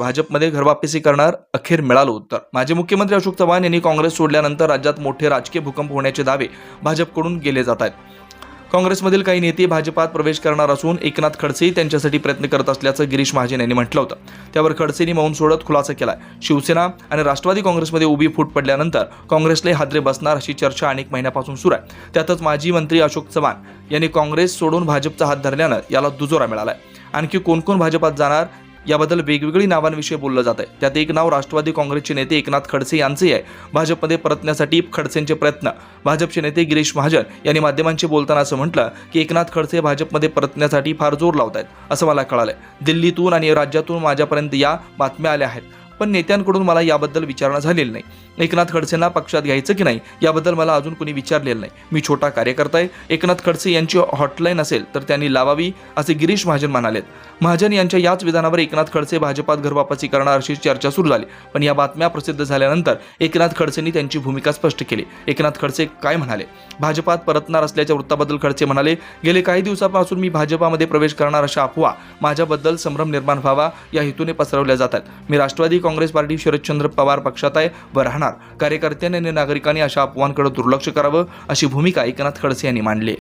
भाजपमध्ये घरवापसी करणार अखेर मिळालं उत्तर. माजी मुख्यमंत्री अशोक चव्हाण यांनी काँग्रेस सोडल्यानंतर राज्यात मोठे राजकीय भूकंप होण्याचे दावे भाजपकडून केले जात आहेत. काँग्रेसमधील काही नेते भाजपात प्रवेश करणार असून एकनाथ खडसेही त्यांच्यासाठी प्रयत्न करत असल्याचं गिरीश महाजन यांनी म्हटलं होतं. त्यावर खडसेंनी मौन सोडत खुलासा केला शिवसेना आणि राष्ट्रवादी काँग्रेसमध्ये उभी फूट पडल्यानंतर काँग्रेसलाही हादरे बसणार अशी चर्चा अनेक महिन्यापासून सुरू आहे. त्यातच माजी मंत्री अशोक चव्हाण यांनी काँग्रेस सोडून भाजपचा हात धरल्यानं याला दुजोरा मिळालाय. आणखी कोण कोण भाजपात जाणार याबद्दल वेगवेगळी नावांविषयी बोललं जात आहे त्यात एक नाव राष्ट्रवादी काँग्रेसचे नेते एकनाथ खडसे यांचंही आहे. भाजपमध्ये परतण्यासाठी खडसेंचे प्रयत्न. भाजपचे नेते गिरीश महाजन यांनी माध्यमांशी बोलताना असं म्हटलं की एकनाथ खडसे भाजपमध्ये परतण्यासाठी फार जोर लावत आहेत असं मला कळालंय. दिल्लीतून आणि राज्यातून माझ्यापर्यंत या बातम्या आल्या आहेत. पण नेत्यांकडून मला याबद्दल विचारणा झालेली नाही. एकनाथ खडसेंना पक्षात घ्यायचं की नाही याबद्दल मला अजून कोणी विचारलेलं नाही. मी छोटा कार्यकर्ता आहे. एकनाथ खडसे यांची हॉटलाईन असेल तर त्यांनी लावावी असे गिरीश महाजन म्हणालेत. महाजन यांच्या याच विधानावर एकनाथ खडसे भाजपात घरवापसी करणार अशी चर्चा सुरू झाली. पण या बातम्या प्रसिद्ध झाल्यानंतर एकनाथ खडसेंनी त्यांची भूमिका स्पष्ट केली. एकनाथ खडसे काय म्हणाले? भाजपात परतणार असल्याच्या वृत्ताबद्दल खडसे म्हणाले गेले काही दिवसापासून मी भाजपामध्ये प्रवेश करणार अशा अफवा माझ्याबद्दल संभ्रम निर्माण व्हावा या हेतूने पसरवल्या जातात. मी राष्ट्रवादी काँग्रेस पार्टी शरदचंद्र पवार पक्षात आहे व राहणार. कार्यकर्त्यांनी आणि नागरिकांनी अशा अफवांकडे दुर्लक्ष करावं अशी भूमिका एकनाथ खडसे यांनी मांडली.